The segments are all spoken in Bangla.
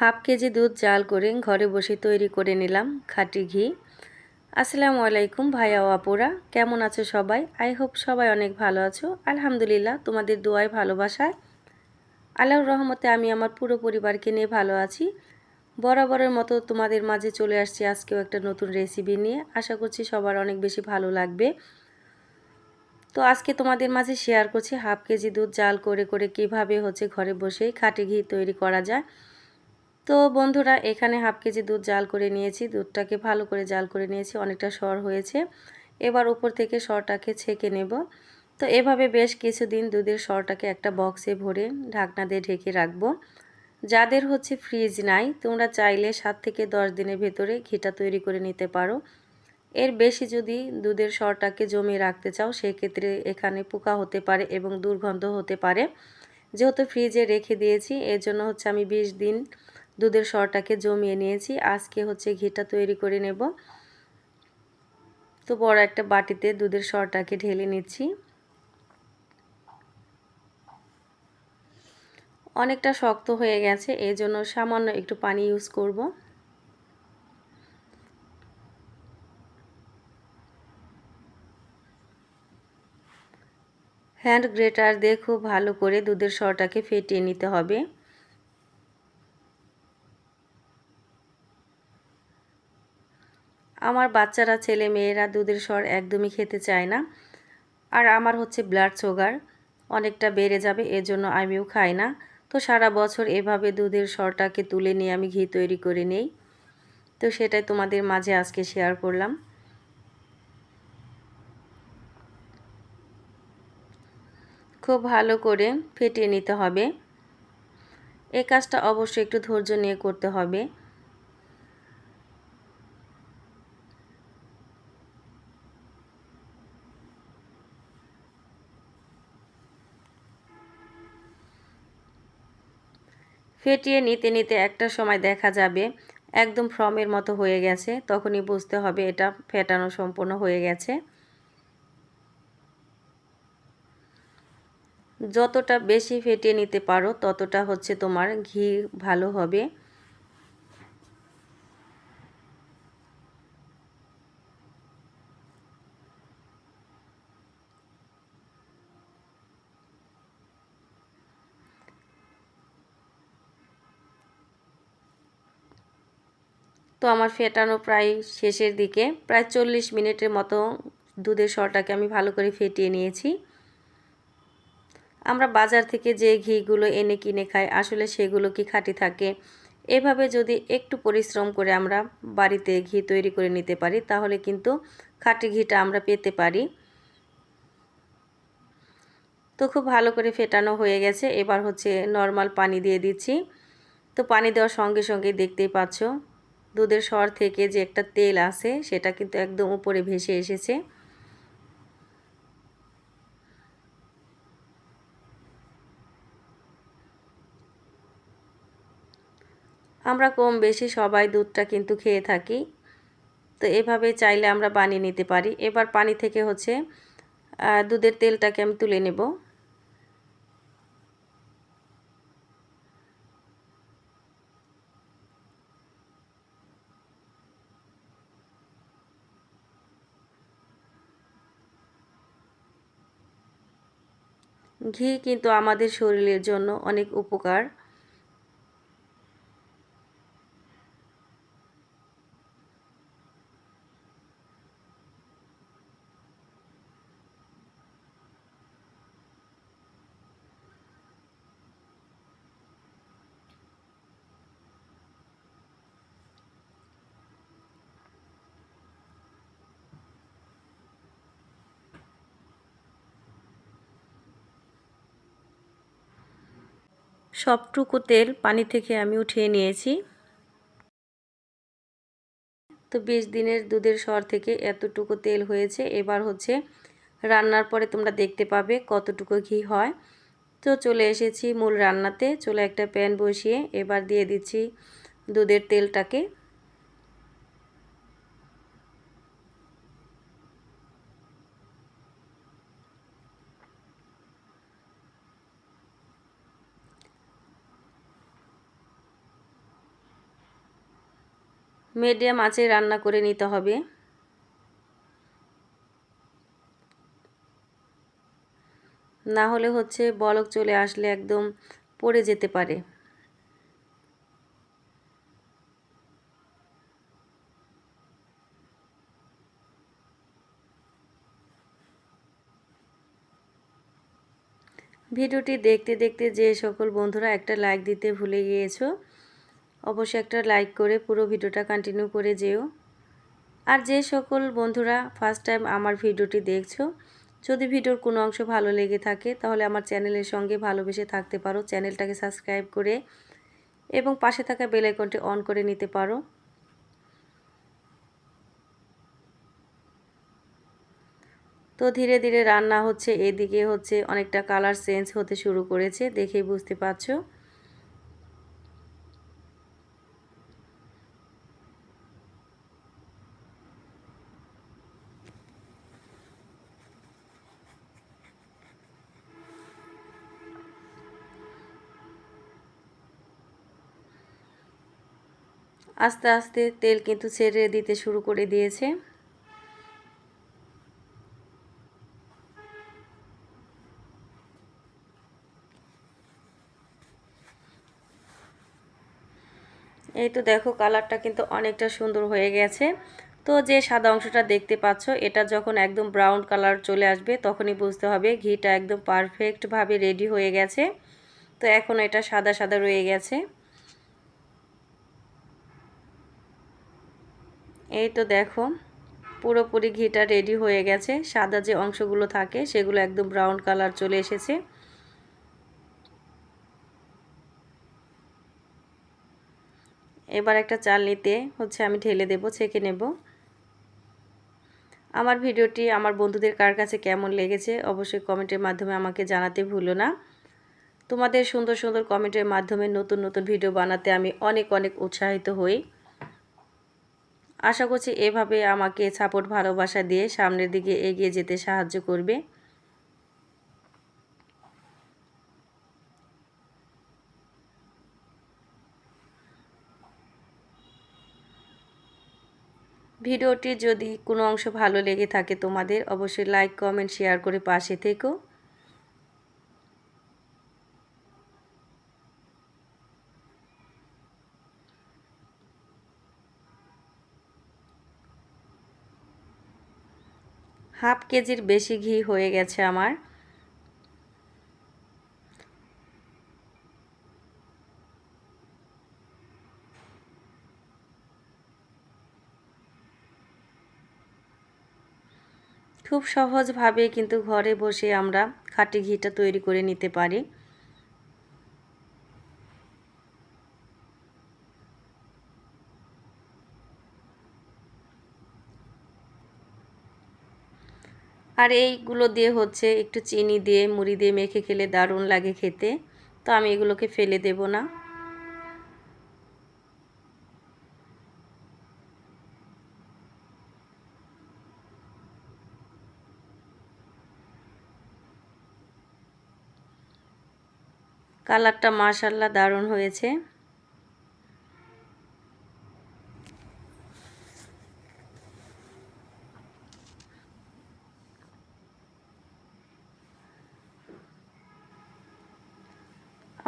হাফ কেজি দুধ জাল করে ঘরে বসে তৈরি করে নিলাম খাঁটি ঘি। আসসালামু আলাইকুম ভাইয়া আপুরা, কেমন আছো সবাই? আই হোপ সবাই অনেক ভালো আছো। আলহামদুলিল্লাহ, তোমাদের দোয়ায় ভালোবাসায়। আল্লাহর রহমতে আমি আমার পুরো পরিবারকে নিয়ে ভালো আছি। বরাবরের মতো তোমাদের মাঝে চলে আসছি আজকেও একটা নতুন রেসিপি নিয়ে। আশা করছি সবার অনেক বেশি ভালো লাগবে। তো আজকে তোমাদের মাঝে শেয়ার করছি হাফ কেজি দুধ জাল করে করে কীভাবে হচ্ছে ঘরে বসেই খাটি ঘি তৈরি করা যায়। তো বন্ধুরা, এখানে হাফ কেজি দুধ জাল করে নিয়েছি। দুধটাকে ভালো করে জাল করে নিয়েছি, অনেকটা সর হয়েছে। এবার উপর থেকে সরটাকে ছেঁকে নেব। তো এভাবে বেশ কিছুদিন দুধের সরটাকে একটা বক্সে ভরে ঢাকনা দিয়ে ঢেকে রাখব। যাদের হচ্ছে ফ্রিজ নাই, তোমরা চাইলে সাত থেকে দশ দিনের ভেতরে ঘিটা তৈরি করে নিতে পারো। এর বেশি যদি দুধের সরটাকে জমিয়ে রাখতে চাও, সেক্ষেত্রে এখানে পোকা হতে পারে এবং দুর্গন্ধ হতে পারে। যেহেতু ফ্রিজে রেখে দিয়েছি, এর জন্য হচ্ছে আমি বিশ দিন দুধের সরটাকে জমিয়ে নিয়েছি। আজকে হচ্ছে ঘিটা তৈরি করে নেব। তো বড় একটা বাটিতে দুধের সরটাকে ঢেলে নিচ্ছি। অনেকটা শক্ত হয়ে গেছে এই জন্য সামান্য একটু পানি ইউজ করব। হ্যান্ড গ্রেটার দিয়ে খুব ভালো করে দুধের সরটাকে ফেটিয়ে নিতে হবে। আমার বাচ্চারা, ছেলে, মেয়েরা দুধের স্বর একদমই খেতে চায় না। আর আমার হচ্ছে ব্লাড সুগার অনেকটা বেড়ে যাবে, এজন্য আমিও খাই না। তো সারা বছর এভাবে দুধের স্বরটাকে তুলে নিয়ে আমি ঘি তৈরি করে নেই। তো সেটাই তোমাদের মাঝে আজকে শেয়ার করলাম। খুব ভালো করে ফেটিয়ে নিতে হবে। এই কাজটা অবশ্যই একটু ধৈর্য নিয়ে করতে হবে। ফেটিয়ে নিতে নিতে একটা সময় দেখা যাবে, একদম ফ্রমের মতো হয়ে গেছে, তখনই বুঝতে হবে এটা ফেটানো সম্পূর্ণ হয়ে গেছে। যতটা বেশি ফেটিয়ে নিতে পারো, ততটা হচ্ছে তোমার ঘি ভালো হবে। তো আমার ফেটানো প্রায় শেষের দিকে। প্রায় চল্লিশ মিনিটের মতো দুধের সরটাকে আমি ভালো করে ফেটিয়ে নিয়েছি। আমরা বাজার থেকে যে ঘিগুলো এনে কিনে খাই, আসলে সেগুলো কি খাঁটি থাকে? এভাবে যদি একটু পরিশ্রম করে আমরা বাড়িতে ঘি তৈরি করে নিতে পারি, তাহলে কিন্তু খাঁটি ঘিটা আমরা পেতে পারি। তো খুব ভালো করে ফেটানো হয়ে গেছে। এবার হচ্ছে নর্মাল পানি দিয়ে দিচ্ছি। তো পানি দেওয়ার সঙ্গে সঙ্গে দেখতেই পাচ্ছ দুধের সর থেকে যে একটা তেল আছে, সেটা কিন্তু একদম উপরে ভেসে এসেছে। আমরা কম বেশি সবাই দুধটা কিন্তু খেয়ে থাকি। তো এভাবে চাইলে আমরা বানিয়ে নিতে পারি। এবার পানি থেকে হচ্ছে দুধের তেলটাকে আমি তুলে নেব। ঘি কিন্তু আমাদের শরীরের জন্য অনেক উপকার। সবটুকু তেল পানি থেকে আমি উঠিয়ে নিয়েছি। তো বিশ দিনের দুধের স্বর থেকে এতটুকু তেল হয়েছে। এবার হচ্ছে রান্নার পরে তোমরা দেখতে পাবে কতটুকু ঘি হয়। তো চলে এসেছি মূল রান্নাতে। চলে একটা প্যান বসিয়ে এবার দিয়ে দিচ্ছি দুধের তেলটাকে। মিডিয়াম আঁচে রান্না করে নিতে হবে। না হলে হচ্ছে বলক চলে আসলে একদম পড়ে যেতে পারে। ভিডিওটি দেখতে দেখতে যে সকল বন্ধুরা একটা লাইক দিতে ভুলে গিয়েছো অবশ্যই একটা লাইক করে পুরো ভিডিওটা কন্টিনিউ করে যেও। আর যে সকল বন্ধুরা ফার্স্ট টাইম আমার ভিডিওটি দেখছ, যদি ভিডিওর কোনো অংশ ভালো লেগে থাকে, তাহলে আমার চ্যানেলের সঙ্গে ভালোবেসে থাকতে পারো, চ্যানেলটাকে সাবস্ক্রাইব করে এবং পাশে থাকা বেল আইকনটি অন করে নিতে পারো। তো ধীরে ধীরে রান্না হচ্ছে, এদিকে হচ্ছে অনেকটা কালার চেঞ্জ হতে শুরু করেছে, দেখেই বুঝতে পারছ। আস্তে আস্তে তেল কিন্তু ছেড়ে দিতে শুরু করে দিয়েছে। এই তো দেখো কালারটা কিন্তু অনেকটা সুন্দর হয়ে গেছে। তো যে সাদা অংশটা দেখতে পাচ্ছ, এটা যখন একদম ব্রাউন কালার চলে আসবে, তখনই বুঝতে হবে ঘিটা একদম পারফেক্টভাবে রেডি হয়ে গেছে। তো এখন এটা সাদা সাদা রয়ে গেছে। এই তো দেখো, পুরোপুরি ঘিটা রেডি হয়ে গেছে। সাদা যে অংশগুলো থাকে, সেগুলো একদম ব্রাউন কালার চলে এসেছে। এবার একটা চাল নিতে হচ্ছে আমি ঢেলে দেব, ছেঁকে নেব। আমার ভিডিওটি আমার বন্ধুদের কার কাছে কেমন লেগেছে, অবশ্যই কমেন্টের মাধ্যমে আমাকে জানাতে ভুলো না। তোমাদের সুন্দর সুন্দর কমেন্টের মাধ্যমে নতুন নতুন ভিডিও বানাতে আমি অনেক অনেক উৎসাহিত হই। আশা করছি এভাবে আমাকে সাপোর্ট ভালোবাসা দিয়ে সামনের দিকে এগিয়ে যেতে সাহায্য করবে। ভিডিওটি যদি কোনো অংশ ভালো লেগে থাকে তোমাদের, অবশ্যই লাইক কমেন্ট শেয়ার করে পাশে থেকো। হাফ কেজির বেশি ঘি হয়ে গেছে আমার। খুব সহজভাবে কিন্তু ঘরে বসে আমরা খাঁটি ঘিটা তৈরি করে নিতে পারি। আর এইগুলো দিয়ে হচ্ছে একটু চিনি দিয়ে, মুড়ি দিয়ে মেখে খেলে দারুণ লাগে খেতে। তো আমি এগুলোকে ফেলে দেব না। কালারটা মাশাল্লাহ দারুণ হয়েছে।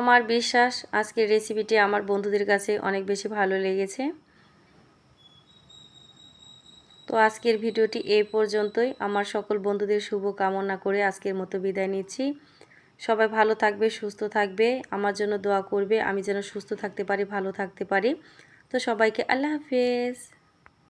আমার বিশ্বাস আজকের রেসিপিটি আমার বন্ধুদের কাছে অনেক বেশি ভালো লেগেছে। তো আজকের ভিডিওটি এই পর্যন্তই। আমার সকল বন্ধুদের শুভ কামনা করে আজকের মতো বিদায় নিচ্ছি। সবাই ভালো থাকবে, সুস্থ থাকবে, আমার জন্য দোয়া করবে, আমি যেন সুস্থ থাকতে পারি, ভালো থাকতে পারি। তো সবাইকে আল্লাহ হাফেজ।